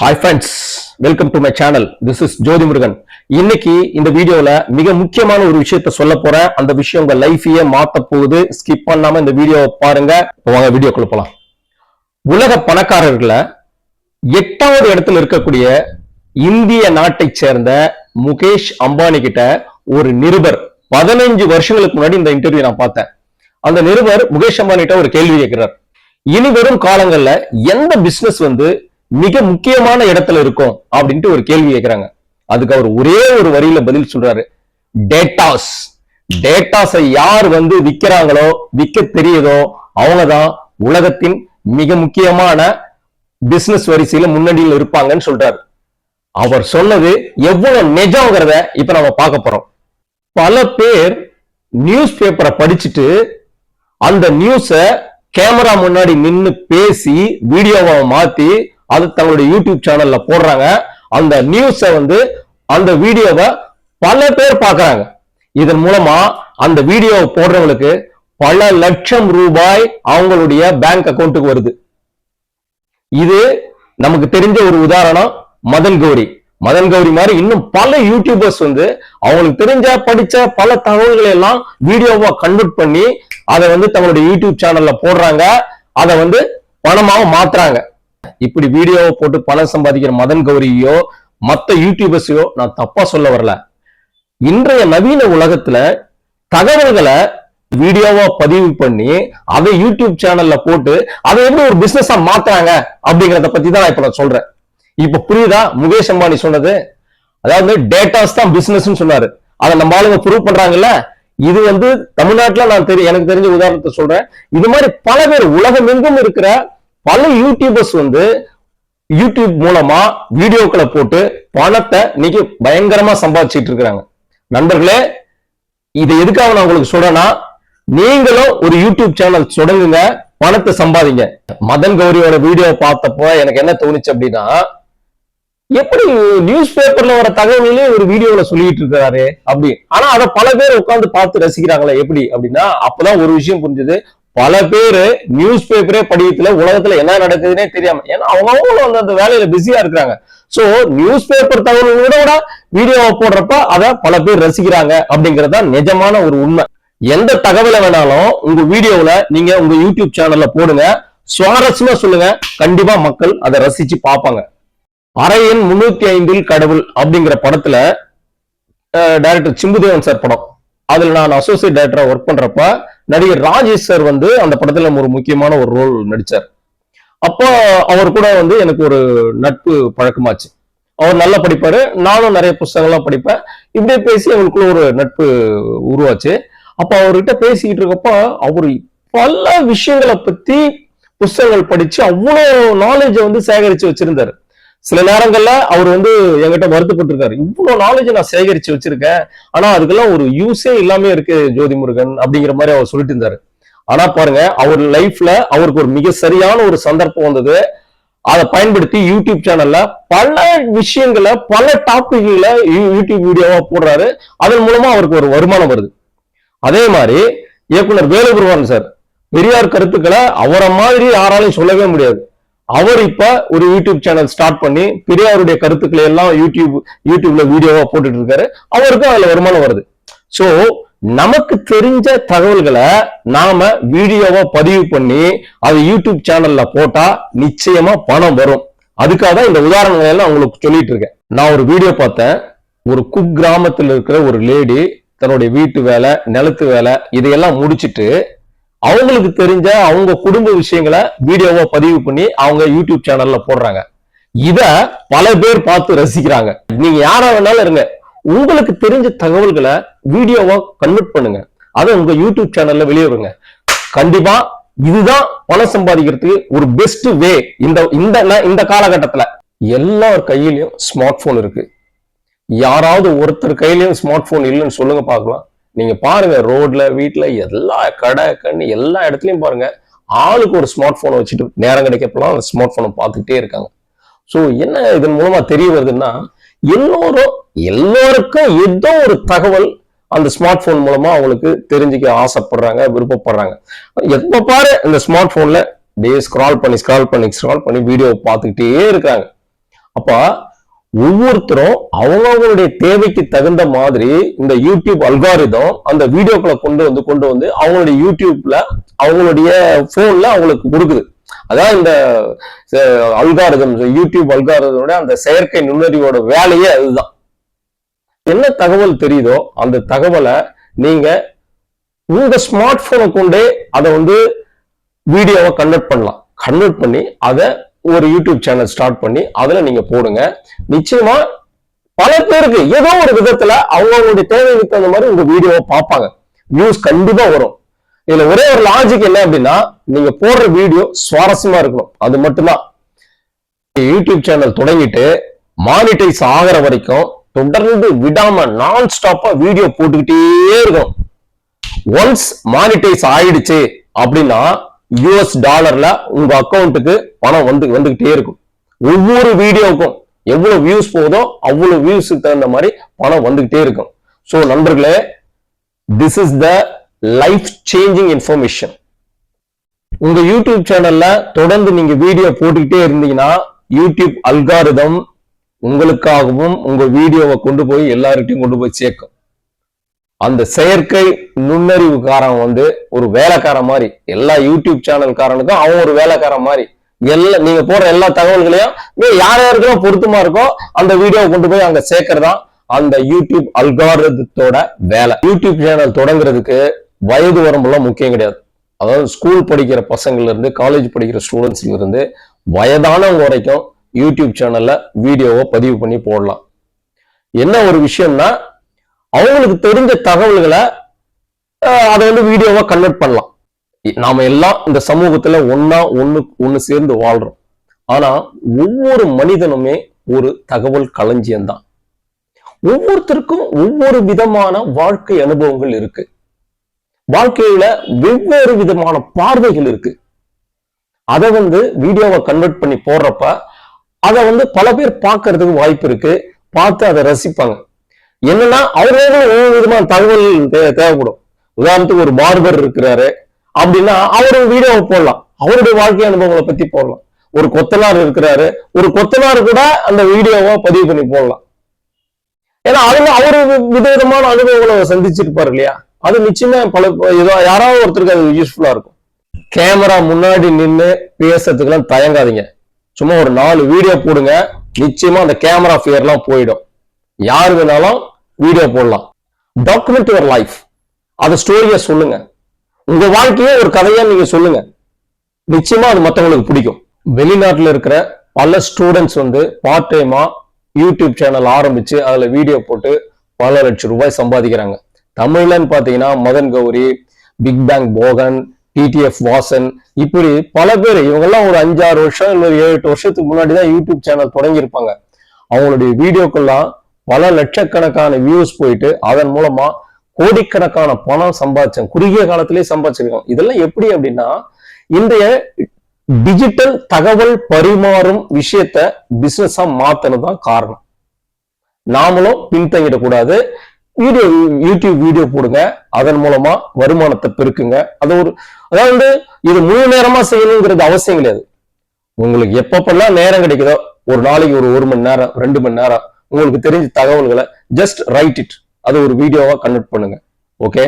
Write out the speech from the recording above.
Hi friends welcome to my channel this is Jothi Murugan இன்னைக்கு இந்த வீடியோல மிக முக்கியமான ஒரு விஷயத்த சொல்ல போறேன். அந்த விஷயம் உங்க லைஃபையே மாத்த போகுது. ஸ்கிப் பண்ணாம இந்த வீடியோவை பாருங்க. இப்ப வாங்க வீடியோக்குள்ள போலாம். உலக பணக்காரர்கள எட்டாவது இடத்துல இருக்கக்கூடிய இந்திய நாட்டை சேர்ந்த முகேஷ் அம்பானி கிட்ட ஒரு நிருபர். பதினைஞ்சு வருஷங்களுக்கு முன்னாடி இந்த இன்டர்வியூ நான் பார்த்தேன். அந்த நிருபர் முகேஷ் அம்பானி கிட்ட ஒரு கேள்வி கேட்கிறார். இனி வரும் காலங்கள்ல எந்த பிசினஸ் வந்து மிக முக்கியமான இடத்துல இருக்கும் அப்படின்ட்டு ஒரு கேள்வி கேட்கிறாங்க அதுக்கு அவர் ஒரே ஒரு வரியில பதில் சொல்றாரு. டேட்டாஸ் டேட்டாஸை யார் வந்து விக்கிறாங்களோ விற்க தெரியுதோ அவங்கதான் உலகத்தின் மிக முக்கியமான பிசினஸ் வரிசையில முன்னணியில் இருப்பாங்கன்னு சொல்றாரு. அவர் சொன்னது எவ்வளவு நிஜம்ங்கிறத இப்ப நம்ம பார்க்க போறோம். பல பேர் நியூஸ் பேப்பரை படிச்சுட்டு அந்த நியூஸ கேமரா முன்னாடி நின்னு பேசி வீடியோவை மாத்தி அது தங்களுடைய யூடியூப் சேனல்ல போடுறாங்க. அந்த நியூஸை வந்து அந்த வீடியோவை பல பேர் பார்க்குறாங்க. இதன் மூலமா அந்த வீடியோவை போடுறவங்களுக்கு பல லட்சம் ரூபாய் அவங்களுடைய பேங்க் அக்கௌண்ட்டுக்கு வருது. இது நமக்கு தெரிஞ்ச ஒரு உதாரணம் மதன் கௌரி. மதன் கௌரி மாதிரி இன்னும் பல யூடியூபர்ஸ் வந்து அவங்களுக்கு தெரிஞ்ச படிச்ச பல தகவல்களை எல்லாம் வீடியோவா கன்வெர்ட் பண்ணி அதை வந்து தங்களுடைய யூடியூப் சேனல்ல போடுறாங்க. அதை வந்து பணமாக மாத்துறாங்க. இப்படி வீடியோவை போட்டு பணம் சம்பாதிக்கிற மதன் கௌரியோ மத்த யூடியூபர்ஸையோ நான் தப்பா சொல்ல வரல. இன்றைய நவீன உலகத்துல தகவல்களை வீடியோவா பதிவு பண்ணி அதை யூடியூப் சேனல்ல போட்டு அதை எப்படி ஒரு பிசினஸா மாத்துறாங்க அப்படிங்கறத பத்தி தான் நான் இப்ப நான் சொல்றேன். இப்ப புரியுதா? முகேஷ் அம்பானி சொன்னது. அதாவது டேட்டாஸ் தான் பிசினஸ் சொன்னாரு. அதை நம்ம ஆளுங்க ப்ரூவ் பண்றாங்கல்ல? இது வந்து தமிழ்நாட்டுல நான் தெரிய எனக்கு தெரிஞ்ச உதாரணத்தை சொல்றேன். இது மாதிரி பல பேர் உலகம் எங்கும் இருக்கிற பல யூடியூபர்ஸ் வந்து யூடியூப் மூலமா வீடியோக்களை போட்டு பணத்தை இன்னைக்கு பயங்கரமா சம்பாதிச்சிட்டு இருக்கிறாங்க. நண்பர்களே இதை எதுக்காக நான் உங்களுக்கு சொல்றேன்னா நீங்களும் ஒரு யூடியூப் சேனல் தொடங்குங்க பணத்தை சம்பாதிங்க. மதன் கௌரியோட வீடியோ பார்த்தப்போ எனக்கு என்ன தோணுச்சு அப்படின்னா எப்படி நியூஸ் பேப்பர்ல வர தகவலே ஒரு வீடியோல சொல்லிட்டு இருக்காரு அப்படி ஆனா அதை பல பேர் உட்கார்ந்து பார்த்து ரசிக்கிறாங்களே எப்படி அப்படின்னா அப்பதான் ஒரு விஷயம் புரிஞ்சது. பல பேர் நியூஸ் பேப்பரே படிக்கல உலகத்துல என்ன நடக்குதுன்னே தெரியாம ஏன்னா அவங்களும் வந்து அந்த வேலையில பிஸியா இருக்கிறாங்க. சோ நியூஸ் பேப்பர் தகவல்களோட கூட வீடியோவை போடுறப்ப அதை பல பேர் ரசிக்கிறாங்க அப்படிங்கறது தான் நிஜமான ஒரு உண்மை. எந்த தகவலை வேணாலும் உங்க வீடியோவில் நீங்க உங்க யூடியூப் சேனல்ல போடுங்க. சுவாரஸ்யமா சொல்லுங்க. கண்டிப்பா மக்கள் அதை ரசிச்சு பார்ப்பாங்க. அரையன் முன்னூத்தி ஐந்தில் கடவுள் அப்படிங்கிற படத்துல டைரக்டர் சிம்புதேவன் சார் படம். அதுல நான் அசோசியேட் டைரக்டரா ஒர்க் பண்றப்ப நடிகர் ராஜேஷ் சார் வந்து அந்த படத்துல ஒரு முக்கியமான ஒரு ரோல் நடிச்சார். அப்போ அவர் கூட வந்து எனக்கு ஒரு நட்பு பழக்கமாச்சு. அவர் நல்லா படிப்பாரு நானும் நிறைய புஸ்தகங்கள்லாம் படிப்பேன். இப்படியே பேசி அவங்களுக்குள்ள ஒரு நட்பு உருவாச்சு. அப்போ அவர்கிட்ட பேசிக்கிட்டு இருக்கப்போ அவர் பல விஷயங்களை பத்தி புஸ்தகங்கள் படிச்சு அவ்வளோ நாலேஜை வந்து சேகரிச்சு வச்சிருந்தாரு. சில நேரங்கள்ல அவர் வந்து என்கிட்ட வருத்தப்பட்டிருக்காரு. இவ்வளவு நாலேஜ் நான் சேகரிச்சு வச்சிருக்கேன். ஆனா அதுக்கெல்லாம் ஒரு யூஸே இல்லாம இருக்கு ஜோதி முருகன் அப்படிங்கிற மாதிரி அவர் சொல்லிட்டு இருந்தாரு. ஆனா பாருங்க அவர் லைஃப்ல அவருக்கு ஒரு மிக சரியான ஒரு சந்தர்ப்பம் வந்தது. அதை பயன்படுத்தி யூடியூப் சேனல்ல பல விஷயங்களை பல டாபிக்களை யூடியூப் வீடியோவா போடுறாரு. அதன் மூலமா அவருக்கு ஒரு வருமானம் வருது. அதே மாதிரி இயக்குனர் வேலுபுருவான் சார் பெரியார் கருத்துக்களை அவரை மாதிரி யாராலையும் சொல்லவே முடியாது. அவர் இப்ப ஒரு யூடியூப் சேனல் ஸ்டார்ட் பண்ணி பெரியாருடைய கருத்துக்களை எல்லாம் யூடியூப் யூடியூப்ல வீடியோவா போட்டுட்டு இருக்காரு அவருக்கும் அதுல வருமானம் வருது. சோ நமக்கு தெரிஞ்ச தகவல்களை நாம வீடியோவா பதிவு பண்ணி அதை யூடியூப் சேனல்ல போட்டா நிச்சயமா பணம் வரும். அதுக்காக தான் இந்த உதாரணங்களை எல்லாம் உங்களுக்கு சொல்லிட்டு இருக்கேன். நான் ஒரு வீடியோ பார்த்தேன். ஒரு குக் கிராமத்தில் இருக்கிற ஒரு லேடி தன்னுடைய வீட்டு வேலை நிலத்து வேலை இதையெல்லாம் முடிச்சிட்டு அவங்களுக்கு தெரிஞ்ச அவங்க குடும்ப விஷயங்களை வீடியோவா பதிவு பண்ணி அவங்க யூடியூப் சேனல்ல போடுறாங்க. இத பல பேர் பார்த்து ரசிக்கிறாங்க. நீங்க யாரா வேணாலும் இருங்க. உங்களுக்கு தெரிஞ்ச தகவல்களை வீடியோவா கன்வெர்ட் பண்ணுங்க. அதை உங்க யூடியூப் சேனல்ல வெளியே வருங்க கண்டிப்பா இதுதான் பணம் சம்பாதிக்கிறதுக்கு ஒரு பெஸ்ட் வே இந்த இந்த இந்த காலகட்டத்துல. எல்லார் கையிலயும் ஸ்மார்ட் போன் இருக்கு. யாராவது ஒருத்தர் கையிலயும் ஸ்மார்ட் போன் இல்லைன்னு சொல்லுங்க பார்க்கலாம். நீங்க பாருங்க ரோட்ல வீட்டுல எல்லா கடை கண்ணு எல்லா இடத்துலயும் பாருங்க ஆளுக்கு ஒரு ஸ்மார்ட் போனை வச்சுட்டு நேரம் கிடைக்கப்பெல்லாம் அந்த ஸ்மார்ட் போனை பார்த்துக்கிட்டே இருக்காங்க. ஸோ என்ன இதன் மூலமா தெரிய வருதுன்னா எல்லோரும் எல்லோருக்கும் ஏதோ ஒரு தகவல் அந்த ஸ்மார்ட் போன் மூலமா அவங்களுக்கு தெரிஞ்சுக்க ஆசைப்படுறாங்க விருப்பப்படுறாங்க. எப்ப பாரு இந்த ஸ்மார்ட் போன்ல டே ஸ்க்ரால் பண்ணி ஸ்க்ரால் பண்ணி ஸ்க்ரால் பண்ணி வீடியோ பார்த்துக்கிட்டே இருக்காங்க. அப்போ ஒவ்வொருத்தரும் அவங்கவுங்களுடைய தேவைக்கு தகுந்த மாதிரி இந்த யூடியூப் அல்காரிதம் அந்த வீடியோக்களை கொண்டு வந்து கொண்டு வந்து அவங்களுடைய யூடியூப்ல அவங்களுடைய போன்ல அவங்களுக்கு கொடுக்குது. அதான் இந்த அல்காரிதம் யூடியூப் அல்காரிதமோட அந்த செயற்கை நுண்ணறிவோட வேலையே அதுதான். என்ன தகவல் தெரியுதோ அந்த தகவலை நீங்க உங்க ஸ்மார்ட் போனை கொண்டே அதை வந்து வீடியோவை கன்வெர்ட் பண்ணலாம். கன்வெர்ட் பண்ணி அதை ஒரு யூடியூப் சேனல் ஸ்டார்ட் பண்ணி அதுல நீங்க போடுங்க. நிச்சயமா பல பேருக்கு ஏதோ ஒரு விதத்துல அவங்களுடைய தேவைக்கு தகுந்த மாதிரி உங்க வீடியோவை பார்ப்பாங்க. வியூஸ் கண்டிப்பா வரும். இதுல ஒரே ஒரு லாஜிக் என்ன அப்படின்னா நீங்க போடுற வீடியோ சுவாரஸ்யமா இருக்கணும். அது மட்டும்தான். யூடியூப் சேனல் தொடங்கிட்டு மானிட்டைஸ் ஆகிற வரைக்கும் தொடர்ந்து விடாம நான் ஸ்டாப்பா வீடியோ போட்டுக்கிட்டே இருக்கும் ஒன்ஸ் மானிட்டைஸ் ஆயிடுச்சு அப்படின்னா யூஎஸ் டாலர்ல உங்க அக்கௌண்ட்டுக்கு பணம் வந்து வந்துகிட்டே இருக்கும். ஒவ்வொரு வீடியோவுக்கும் எவ்வளவு வியூஸ் போகுதோ அவ்வளவு வியூஸுக்கு தகுந்த மாதிரி பணம் வந்துகிட்டே இருக்கும். ஸோ நண்பர்களே this is the life changing information உங்க யூடியூப் சேனல்ல தொடர்ந்து நீங்க வீடியோ போட்டுக்கிட்டே இருந்தீங்கன்னா யூடியூப் அல்காரிதம் உங்களுக்காகவும் உங்க வீடியோவை கொண்டு போய் எல்லார்கிட்டையும் கொண்டு போய் சேர்க்கும். அந்த செயற்கை நுண்ணறிவுக்காரன் வந்து ஒரு வேலைக்காரன் மாதிரி எல்லா யூடியூப் சேனல்காரனுக்கும் அவன் ஒரு வேலைக்காரன் மாதிரி. எல்லா நீங்க போடுற எல்லா தகவல்களையும் நீ யார் யாருக்கெல்லாம் பொருத்தமா இருக்கோ அந்த வீடியோவை கொண்டு போய் அங்க சேர்க்கறதான் அந்த யூடியூப் அல்காரத்தோட வேலை. யூடியூப் சேனல் தொடங்குறதுக்கு வயது வரம்புலாம் முக்கியம் கிடையாது. அதாவது ஸ்கூல் படிக்கிற பசங்கள்ல இருந்து காலேஜ் படிக்கிற ஸ்டூடெண்ட்ஸ்ல இருந்து வயதானவங்க வரைக்கும் யூடியூப் சேனல்ல வீடியோவை பதிவு பண்ணி போடலாம். என்ன ஒரு விஷயம்னா அவங்களுக்கு தெரிஞ்ச தகவல்களை அதை வந்து வீடியோவா கன்வெர்ட் பண்ணலாம். நாம எல்லாம் இந்த சமூகத்துல ஒன்னா ஒண்ணு ஒன்னு சேர்ந்து வாழ்றோம். ஆனா ஒவ்வொரு மனிதனுமே ஒரு தகவல் களஞ்சியம்தான் ஒவ்வொருத்தருக்கும் ஒவ்வொரு விதமான வாழ்க்கை அனுபவங்கள் இருக்கு. வாழ்க்கையில வெவ்வேறு விதமான பார்வைகள் இருக்கு. அதை வந்து வீடியோவை கன்வெர்ட் பண்ணி போடுறப்ப அதை வந்து பல பேர் பார்க்கறதுக்கு வாய்ப்பு இருக்கு. பார்த்து அதை ரசிப்பாங்க. என்னன்னா அவர்களும் ஒவ்வொரு விதமான தகவல் தேவைப்படும். உதாரணத்துக்கு ஒரு பார்பர் இருக்கிறாரு அப்படின்னா அவர் வீடியோவை போடலாம். அவருடைய வாழ்க்கை அனுபவங்களை பத்தி போடலாம். ஒரு கொத்தனார் இருக்கிறாரு. ஒரு கொத்தனார் கூட அந்த வீடியோவை பதிவு பண்ணி போடலாம். ஏன்னா அதுல அவரு விதவிதமான அனுபவங்களை சந்திச்சிருப்பாரு இல்லையா? அது நிச்சயமா பல ஏதோ யாராவது ஒருத்தருக்கு அது யூஸ்ஃபுல்லா இருக்கும். கேமரா முன்னாடி நின்று பேசுறதுக்கெல்லாம் தயங்காதீங்க. சும்மா ஒரு நாலு வீடியோ போடுங்க. நிச்சயமா அந்த கேமரா ஃபியர்லாம் போயிடும். யார் வேணாலும் வீடியோ போடலாம். டாக்குமெண்ட் யுவர் லைஃப் அந்த ஸ்டோரியை சொல்லுங்க. உங்க வாழ்க்கையே ஒரு கதையா நீங்க சொல்லுங்க. நிச்சயமா அது மற்றவங்களுக்கு பிடிக்கும். வெளிநாட்டில் இருக்கிற பல ஸ்டூடெண்ட்ஸ் வந்து பார்ட் டைமா யூடியூப் சேனல் ஆரம்பிச்சு அதுல வீடியோ போட்டு பல லட்சம் ரூபாய் சம்பாதிக்கிறாங்க. தமிழ்லன்னு பாத்தீங்கன்னா Madan Gowri Big Bang Bogan TTF Vasan இப்படி பல பேர் இவங்கெல்லாம் ஒரு அஞ்சாறு வருஷம் இல்லை ஏழு எட்டு வருஷத்துக்கு முன்னாடி தான் யூடியூப் சேனல் தொடங்கியிருப்பாங்க. அவங்களுடைய வீடியோக்கெல்லாம் பல லட்சக்கணக்கான வியூஸ் போயிட்டு அதன் மூலமா கோடிக்கணக்கான பணம் சம்பாதிச்சேன். குறுகிய காலத்திலே சம்பாதிச்சிருக்கோம். இதெல்லாம் எப்படி அப்படின்னா இன்றைய டிஜிட்டல் தகவல் பரிமாறும் விஷயத்த பிசினஸா மாத்தணும் தான் காரணம். நாமளும் பின்தங்கிடக்கூடாது. வீடியோ யூடியூப் வீடியோ போடுங்க. அதன் மூலமா வருமானத்தை பெருக்குங்க. அது ஒரு அதாவது இது முழு நேரமா செய்யணுங்கிறது அவசியம் கிடையாது. உங்களுக்கு எப்பப்பெல்லாம் நேரம் கிடைக்குதோ ஒரு நாளைக்கு ஒரு ஒரு மணி நேரம் ரெண்டு மணி நேரம் உங்களுக்கு தெரிஞ்ச தகவல்களை ஜஸ்ட் ரைட் இட் அது ஒரு வீடியோவா கன்வெர்ட் பண்ணுங்க. ஓகே